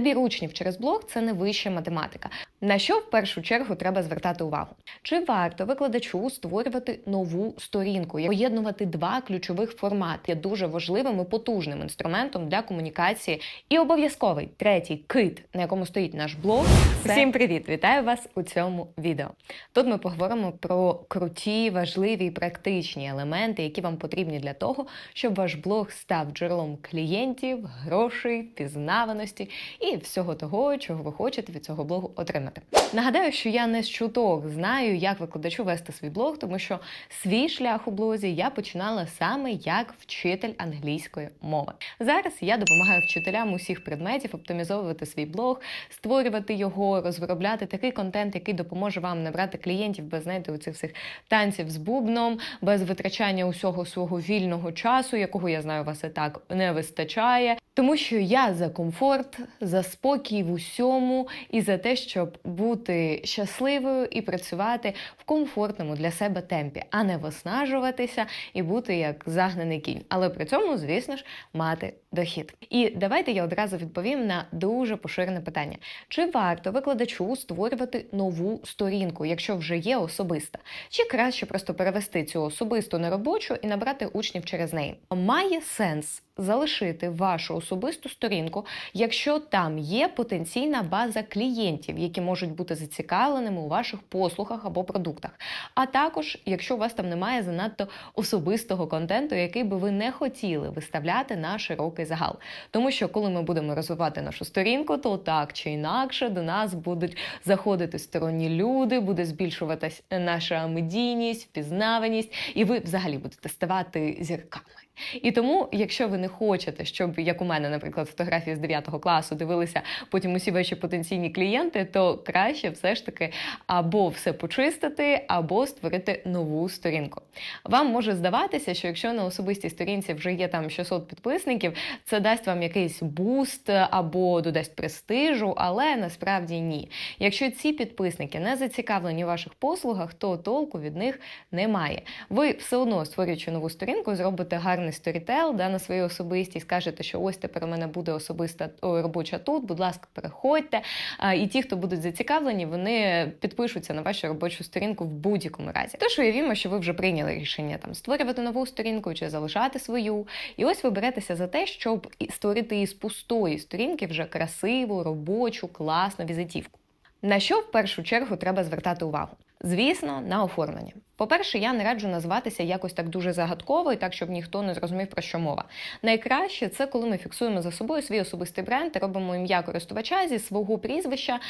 Набір учнів через блог це не вища математика. На що в першу чергу треба звертати увагу? Чи варто викладачу створювати нову сторінку, і поєднувати два ключових формати є дуже важливим і потужним інструментом для комунікації. І обов'язковий третій кит, на якому стоїть наш блог. Це... Всім привіт! Вітаю вас у цьому відео. Тут ми поговоримо про круті, важливі і практичні елементи, які вам потрібні для того, щоб ваш блог став джерелом клієнтів, грошей, пізнаваності і всього того, чого ви хочете від цього блогу отримати. Нагадаю, що я не з чуток знаю, як викладачу вести свій блог, тому що свій шлях у блозі я починала саме як вчитель англійської мови. Зараз я допомагаю вчителям усіх предметів оптимізовувати свій блог, створювати його, розробляти такий контент, який допоможе вам набрати клієнтів без знаєте, оцих всіх танців з бубном, без витрачання усього свого вільного часу, якого я знаю, у вас і так не вистачає. Тому що я за комфорт, за спокій в усьому і за те, щоб бути щасливою і працювати в комфортному для себе темпі, а не виснажуватися і бути як загнаний кінь. Але при цьому, звісно ж, мати дохід. І давайте я одразу відповім на дуже поширене питання: чи варто викладачу створювати нову сторінку, якщо вже є особиста, чи краще просто перевести цю особисту на робочу і набрати учнів через неї? Має сенс залишити вашу особисту сторінку, якщо там є потенційна база клієнтів, які можуть бути зацікавленими у ваших послугах або продуктах. А також, якщо у вас там немає занадто особистого контенту, який би ви не хотіли виставляти на широкий загал. Тому що коли ми будемо розвивати нашу сторінку, то так чи інакше до нас будуть заходити сторонні люди, буде збільшуватись наша медійність, впізнаваність, і ви взагалі будете ставати зірками. І тому, якщо ви не хочете, щоб як у мене, наприклад, фотографії з 9 класу дивилися потім усі ваші потенційні клієнти, то краще все ж таки або все почистити, або створити нову сторінку. Вам може здаватися, що якщо на особистій сторінці вже є там 600 підписників, це дасть вам якийсь буст або додасть престижу, але насправді ні. Якщо ці підписники не зацікавлені у ваших послугах, то толку від них немає. Ви все одно створюючи нову сторінку, зробите гарний сторітел да, на своїй особистій, скажете, що ось тепер у мене буде особиста робоча тут, будь ласка, переходьте. І ті, хто будуть зацікавлені, вони підпишуться на вашу робочу сторінку в будь-якому разі. Тож уявімо, що ви вже прийняли рішення там створювати нову сторінку чи залишати свою. І ось ви беретеся за те, щоб створити із пустої сторінки вже красиву, робочу, класну візитівку. На що в першу чергу треба звертати увагу? Звісно, на оформлення. По-перше, я не раджу назватися якось так дуже загадково і так, щоб ніхто не зрозумів, про що мова. Найкраще це коли ми фіксуємо за собою свій особистий бренд, робимо ім'я користувача зі свого прізвища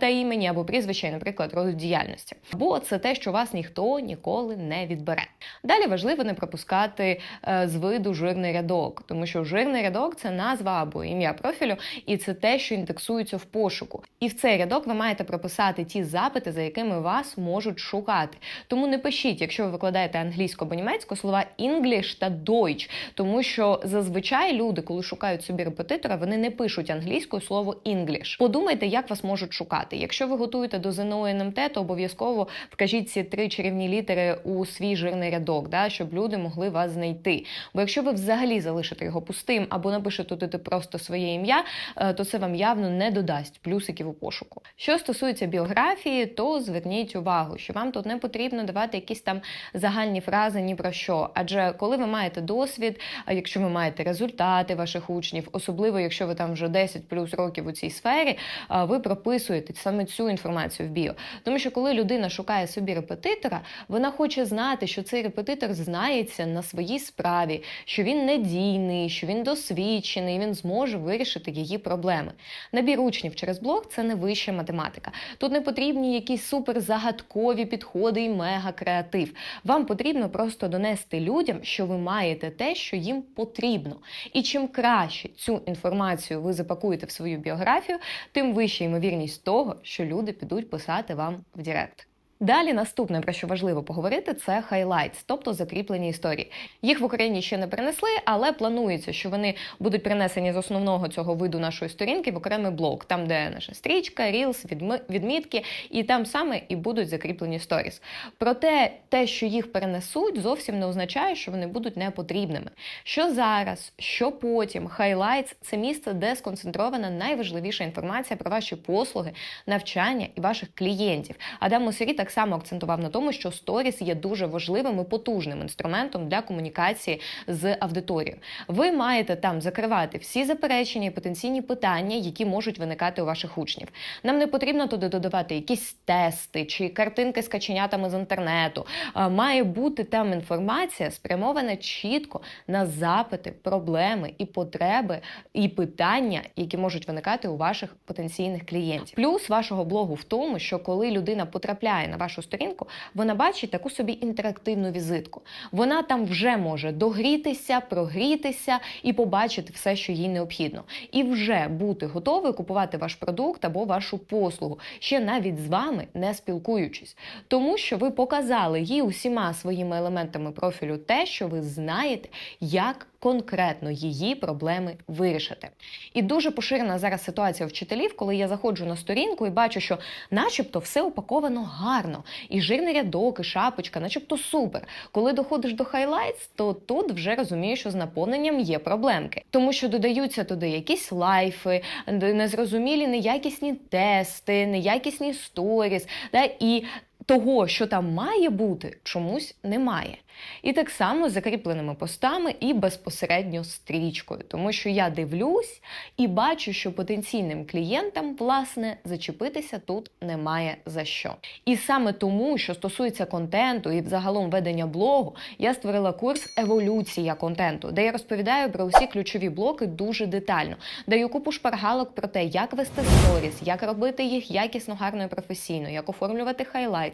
та імені або прізвища, наприклад, роду діяльності. Або це те, що вас ніхто ніколи не відбере. Далі важливо не пропускати е, з виду жирний рядок, тому що жирний рядок це назва або ім'я профілю, і це те, що індексується в пошуку. І в цей рядок ви маєте прописати ті запити, за якими вас можуть шукати. Тому не пишіть, якщо ви викладаєте англійську або німецьку, слова English та Deutsch, тому що зазвичай люди, коли шукають собі репетитора, вони не пишуть англійською слово English. Подумайте, як вас можуть шукати. Якщо ви готуєте до ЗНО НМТ, то обов'язково вкажіть ці три чарівні літери у свій жирний рядок, да, щоб люди могли вас знайти. Бо якщо ви взагалі залишите його пустим або напишете туди просто своє ім'я, е, то це вам явно не додасть плюсиків у пошуку. Що стосується біографії, то зверніть увагу, що вам тут не потрібно давати якісь там загальні фрази ні про що. Адже коли ви маєте досвід, якщо ви маєте результати ваших учнів, особливо якщо ви там вже 10 плюс років у цій сфері, ви прописуєте саме цю інформацію в біо. Тому що коли людина шукає собі репетитора, вона хоче знати, що цей репетитор знається на своїй справі, що він надійний, що він досвідчений, він зможе вирішити її проблеми. Набір учнів через блог це не вища математика. Тут не потрібні якісь супер загадкові підходи і мега креатив. Вам потрібно просто донести людям, що ви маєте те, що їм потрібно. І чим краще цю інформацію ви запакуєте в свою біографію, тим вища ймовірність того, що люди підуть писати вам в Директ. Далі наступне, про що важливо поговорити, це highlights, тобто закріплені історії. Їх в Україні ще не перенесли, але планується, що вони будуть перенесені з основного цього виду нашої сторінки в окремий блок, там де наша стрічка, рілс, відмітки, і там саме і будуть закріплені сторіс. Проте те, що їх перенесуть, зовсім не означає, що вони будуть непотрібними. Що зараз, що потім, highlights – це місце, де сконцентрована найважливіша інформація про ваші послуги, навчання і ваших клієнтів. Адам Мосері так само акцентував на тому, що сторіс є дуже важливим і потужним інструментом для комунікації з аудиторією. Ви маєте там закривати всі заперечення і потенційні питання, які можуть виникати у ваших учнів. Нам не потрібно туди додавати якісь тести чи картинки з каченятами з інтернету. Має бути там інформація спрямована чітко на запити, проблеми і потреби і питання, які можуть виникати у ваших потенційних клієнтів. Плюс вашого блогу в тому, що коли людина потрапляє на вашу сторінку, вона бачить таку собі інтерактивну візитку. Вона там вже може догрітися, прогрітися і побачити все, що їй необхідно, і вже бути готовою купувати ваш продукт або вашу послугу, ще навіть з вами не спілкуючись, тому що ви показали їй усіма своїми елементами профілю те, що ви знаєте, як конкретно її проблеми вирішити. І дуже поширена зараз ситуація вчителів, коли я заходжу на сторінку і бачу, що начебто все упаковано гарно, і жирний рядок, і шапочка, начебто супер. Коли доходиш до хайлайтс, то тут вже розумієш, що з наповненням є проблемки, тому що додаються туди якісь лайфи, незрозумілі неякісні тести, неякісні сторіс, да, і того, що там має бути, чомусь немає. І так само з закріпленими постами і безпосередньо стрічкою, тому що я дивлюсь і бачу, що потенційним клієнтам власне зачепитися тут немає за що. І саме тому, що стосується контенту і взагалом ведення блогу, я створила курс Еволюція контенту, де я розповідаю про усі ключові блоки дуже детально, даю купу шпаргалок про те, як вести сторіс, як робити їх якісно, гарно і професійно, як оформлювати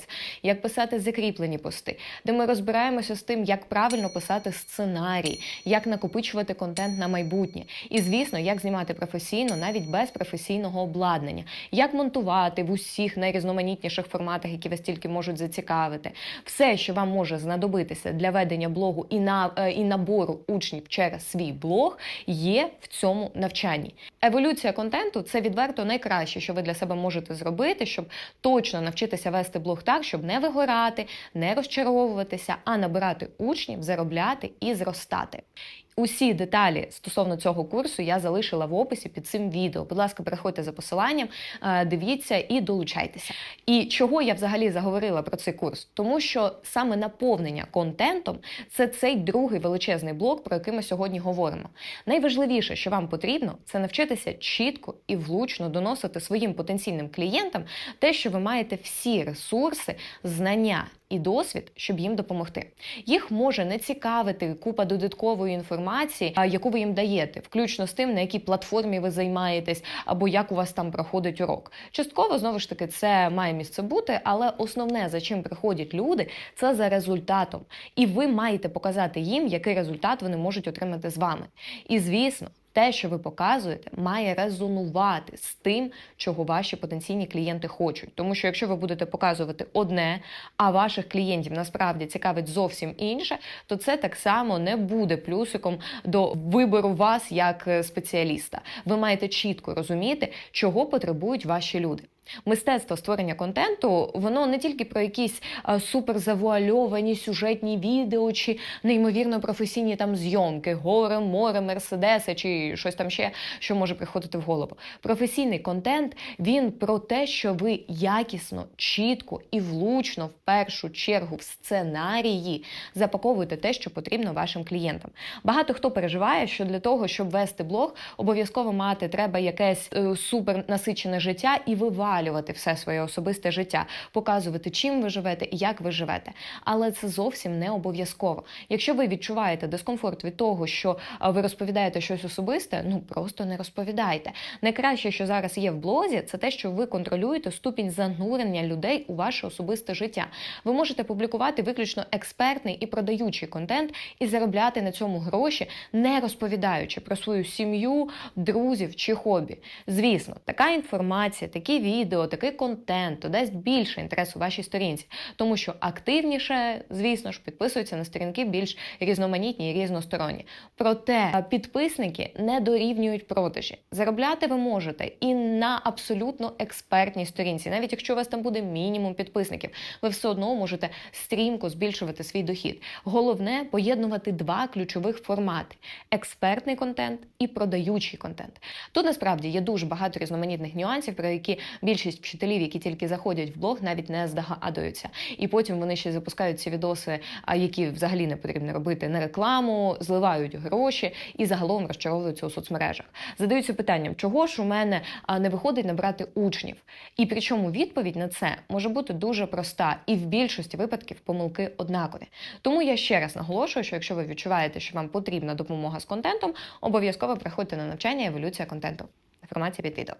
хайлайтс, як писати закріплені пости, де ми розбираємося з тим, як правильно писати сценарій, як накопичувати контент на майбутнє. І, звісно, як знімати професійно, навіть без професійного обладнання, як монтувати в усіх найрізноманітніших форматах, які вас тільки можуть зацікавити. Все, що вам може знадобитися для ведення блогу і на е, і набору учнів через свій блог, є в цьому навчанні. Еволюція контенту це відверто найкраще, що ви для себе можете зробити, щоб точно навчитися вести блог так, щоб не вигорати, не розчаровуватися, а набирати учнів, заробляти і зростати. Усі деталі стосовно цього курсу я залишила в описі під цим відео. Будь ласка, переходьте за посиланням, е, дивіться і долучайтеся. І чого я взагалі заговорила про цей курс? Тому що саме наповнення контентом це цей другий величезний блок, про який ми сьогодні говоримо. Найважливіше, що вам потрібно, це навчитися чітко і влучно доносити своїм потенційним клієнтам те, що ви маєте всі ресурси, знання і досвід, щоб їм допомогти. Їх може не цікавити купа додаткової інформації, яку ви їм даєте, включно з тим, на якій платформі ви займаєтесь, або як у вас там проходить урок. Частково знову ж таки це має місце бути, але основне за чим приходять люди, це за результатом. І ви маєте показати їм, який результат вони можуть отримати з вами. І звісно. Те, що ви показуєте, має резонувати з тим, чого ваші потенційні клієнти хочуть. Тому що якщо ви будете показувати одне, а ваших клієнтів насправді цікавить зовсім інше, то це так само не буде плюсиком до вибору вас як е, спеціаліста. Ви маєте чітко розуміти, чого потребують ваші люди. Мистецтво створення контенту, воно не тільки про якісь суперзавуальовані сюжетні відео чи неймовірно професійні там зйомки, гори, море, мерседеси чи щось там ще, що може приходити в голову. Професійний контент він про те, що ви якісно, чітко і влучно в першу чергу в сценарії запаковуєте те, що потрібно вашим клієнтам. Багато хто переживає, що для того, щоб вести блог, обов'язково мати треба якесь е, супернасичене життя і вивалювати все своє особисте життя, показувати, чим ви живете і як ви живете. Але це зовсім не обов'язково. Якщо ви відчуваєте дискомфорт від того, що ви розповідаєте щось особисте, ну просто не розповідайте. Найкраще, що зараз є в блозі, це те, що ви контролюєте ступінь занурення людей у ваше особисте життя. Ви можете публікувати виключно експертний і продаючий контент і заробляти на цьому гроші, не розповідаючи про свою сім'ю, друзів чи хобі. Звісно, така інформація, такі відео. Відео, такий контент додасть більше інтересу вашій сторінці, тому що активніше, звісно ж, підписуються на сторінки більш різноманітні і різносторонні. Проте підписники не дорівнюють продажі. Заробляти ви можете і на абсолютно експертній сторінці, навіть якщо у вас там буде мінімум підписників, ви все одно можете стрімко збільшувати свій дохід. Головне поєднувати два ключових формати: експертний контент і продаючий контент. Тут насправді є дуже багато різноманітних нюансів, про які більшість вчителів, які тільки заходять в блог, навіть не здогадуються. І потім вони ще запускають ці відоси, які взагалі не потрібно робити на рекламу, зливають гроші і загалом розчаровуються у соцмережах. Задаються питанням, чого ж у мене не виходить набрати учнів. І причому відповідь на це може бути дуже проста, і в більшості випадків помилки однакові. Тому я ще раз наголошую, що якщо ви відчуваєте, що вам потрібна допомога з контентом, обов'язково приходьте на навчання еволюція контенту. Інформація під відео.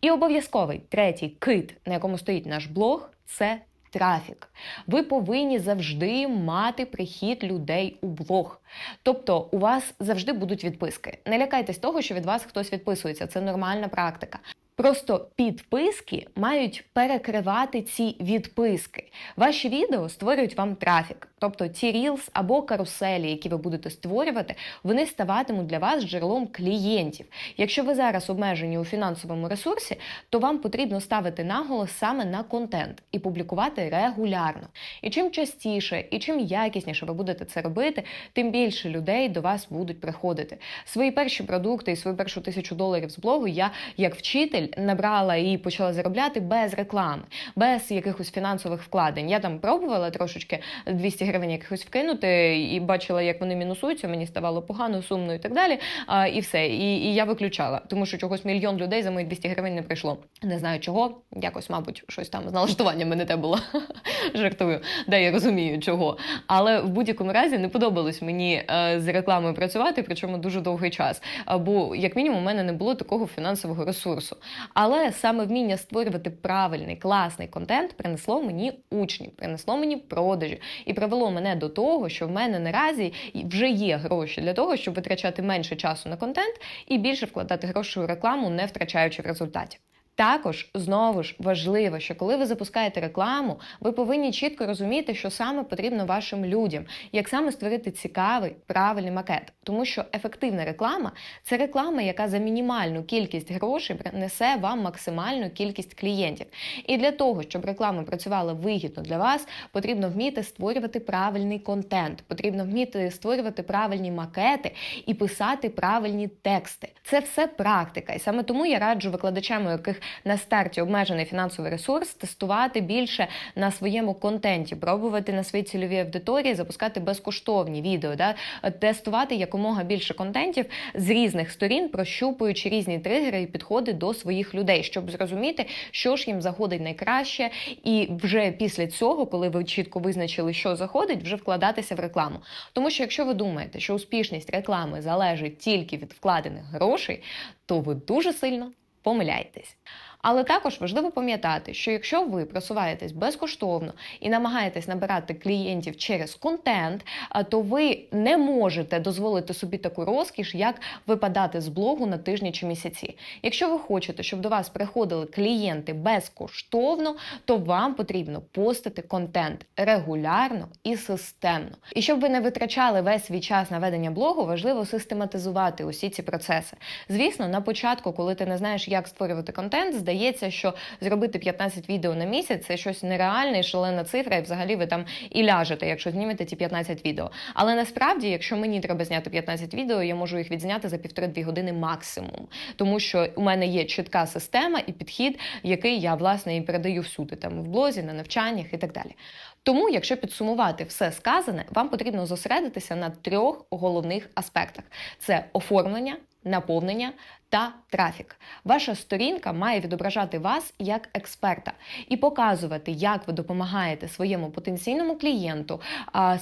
І обов'язковий третій кит, на якому стоїть наш блог, це трафік. Ви повинні завжди мати прихід людей у блог. Тобто у вас завжди будуть відписки. Не лякайтесь того, що від вас хтось відписується. Це нормальна практика. Просто підписки мають перекривати ці відписки. Ваші відео створюють вам трафік. Тобто ці рілс або каруселі, які ви будете створювати, вони ставатимуть для вас джерелом клієнтів. Якщо ви зараз обмежені у фінансовому ресурсі, то вам потрібно ставити наголос саме на контент і публікувати регулярно. І чим частіше і чим якісніше ви будете це робити, тим більше людей до вас будуть приходити. Свої перші продукти і свою першу тисячу доларів з блогу я як вчитель набрала і почала заробляти без реклами, без якихось фінансових вкладень. Я там пробувала трошечки 200 гривень якихось вкинути і бачила, як вони мінусуються. Мені ставало погано, сумно і так далі. А, і все. І, і я виключала, тому що чогось мільйон людей за мої 200 гривень не прийшло. Не знаю чого. Якось, мабуть, щось там з налаштуванням не те було. Жартую, да, я розумію чого. Але в будь-якому разі не подобалось мені е, з рекламою працювати, причому дуже довгий час. А, Бо, як мінімум, у мене не було такого фінансового ресурсу. Але саме вміння створювати правильний, класний контент принесло мені учнів, принесло мені продажі і привело мене до того, що в мене наразі вже є гроші для того, щоб витрачати менше часу на контент і більше вкладати гроші у рекламу, не втрачаючи в результаті. Також знову ж важливо, що коли ви запускаєте рекламу, ви повинні чітко розуміти, що саме потрібно вашим людям, як саме створити цікавий правильний макет. Тому що ефективна реклама це реклама, яка за мінімальну кількість грошей принесе вам максимальну кількість клієнтів. І для того, щоб реклама працювала вигідно для вас, потрібно вміти створювати правильний контент, потрібно вміти створювати правильні макети і писати правильні тексти. Це все практика, і саме тому я раджу викладачам, у яких на старті обмежений фінансовий ресурс, тестувати більше на своєму контенті, пробувати на своїй цільовій аудиторії, запускати безкоштовні відео, да? тестувати якомога більше контентів з різних сторін, прощупуючи різні тригери і підходи до своїх людей, щоб зрозуміти, що ж їм заходить найкраще, і вже після цього, коли ви чітко визначили, що заходить, вже вкладатися в рекламу. Тому що якщо ви думаєте, що успішність реклами залежить тільки від вкладених грошей, то ви дуже сильно помиляєтесь. Але також важливо пам'ятати, що якщо ви просуваєтесь безкоштовно і намагаєтесь набирати клієнтів через контент, то ви не можете дозволити собі таку розкіш, як випадати з блогу на тижні чи місяці. Якщо ви хочете, щоб до вас приходили клієнти безкоштовно, то вам потрібно постити контент регулярно і системно. І щоб ви не витрачали весь свій час на ведення блогу, важливо систематизувати усі ці процеси. Звісно, на початку, коли ти не знаєш, як створювати контент, здається, що зробити 15 відео на місяць це щось нереальне, шалена цифра, і взагалі ви там і ляжете, якщо знімете ті 15 відео. Але насправді, якщо мені треба зняти 15 відео, я можу їх відзняти за півтори-дві години максимум, тому що у мене є чітка система і підхід, який я власне і передаю всюди, там в блозі, на навчаннях і так далі. Тому, якщо підсумувати все сказане, вам потрібно зосередитися на трьох головних аспектах: це оформлення, наповнення та трафік. Ваша сторінка має відображати вас як експерта і показувати, як ви допомагаєте своєму потенційному клієнту,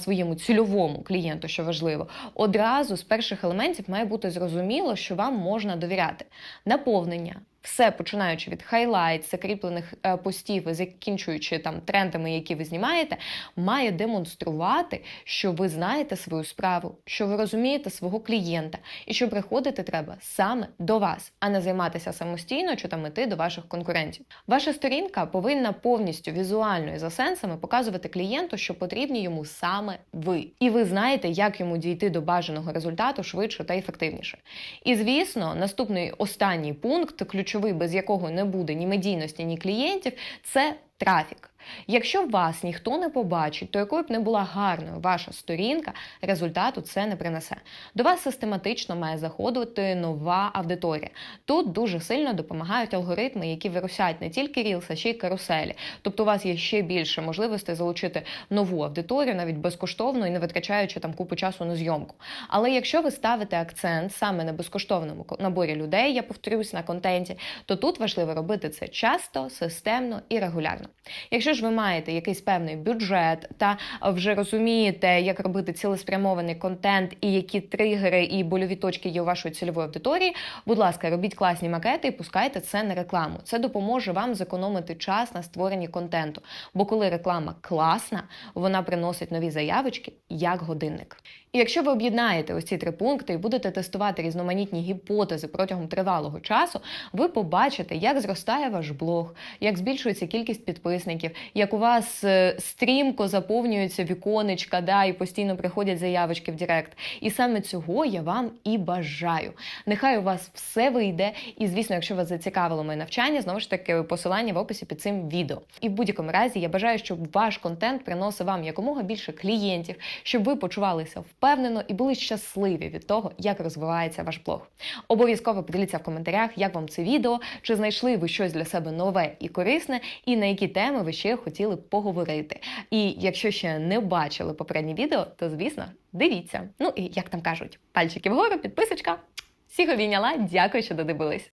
своєму цільовому клієнту, що важливо. Одразу з перших елементів має бути зрозуміло, що вам можна довіряти. Наповнення. Все починаючи від хайлайт, закріплених е, постів закінчуючи там трендами, які ви знімаєте, має демонструвати, що ви знаєте свою справу, що ви розумієте свого клієнта, і що приходити треба саме до вас, а не займатися самостійно чи там іти до ваших конкурентів. Ваша сторінка повинна повністю візуально і за сенсами показувати клієнту, що потрібні йому саме ви, і ви знаєте, як йому дійти до бажаного результату швидше та ефективніше. І звісно, наступний останній пункт, ключовий, без якого не буде ні медійності, ні клієнтів, це трафік. Якщо вас ніхто не побачить, то якою б не була гарною ваша сторінка, результату це не принесе. До вас систематично має заходити нова аудиторія. Тут дуже сильно допомагають алгоритми, які вирусять не тільки Reels, а ще й каруселі. Тобто у вас є ще більше можливостей залучити нову аудиторію, навіть безкоштовно і не витрачаючи там купу часу на зйомку. Але якщо ви ставите акцент саме на безкоштовному ко- наборі людей, я повторюсь на контенті, то тут важливо робити це часто, системно і регулярно. Якщо ж ви маєте якийсь певний бюджет та вже розумієте, як робити цілеспрямований контент і які тригери і больові точки є у вашої цільової аудиторії, будь ласка, робіть класні макети і пускайте це на рекламу. Це допоможе вам зекономити час на створенні контенту. Бо коли реклама класна, вона приносить нові заявочки як годинник. І якщо ви об'єднаєте ось ці три пункти і будете тестувати різноманітні гіпотези протягом тривалого часу, ви побачите, як зростає ваш блог, як збільшується кількість підписників, як у вас е, стрімко заповнюються віконечка, да, і постійно приходять заявочки в Директ. І саме цього я вам і бажаю. Нехай у вас все вийде. І звісно, якщо вас зацікавило моє навчання, знову ж таки посилання в описі під цим відео. І в будь-якому разі я бажаю, щоб ваш контент приносив вам якомога більше клієнтів, щоб ви почувалися впевнено і були щасливі від того, як розвивається ваш блог. Обов'язково поділіться в коментарях, як вам це відео, чи знайшли ви щось для себе нове і корисне, і на які теми ви ще хотіли поговорити. І якщо ще не бачили попереднє відео, то звісно дивіться. Ну і як там кажуть, пальчики вгору, підписочка. Всіх обійняла, дякую, що додивились.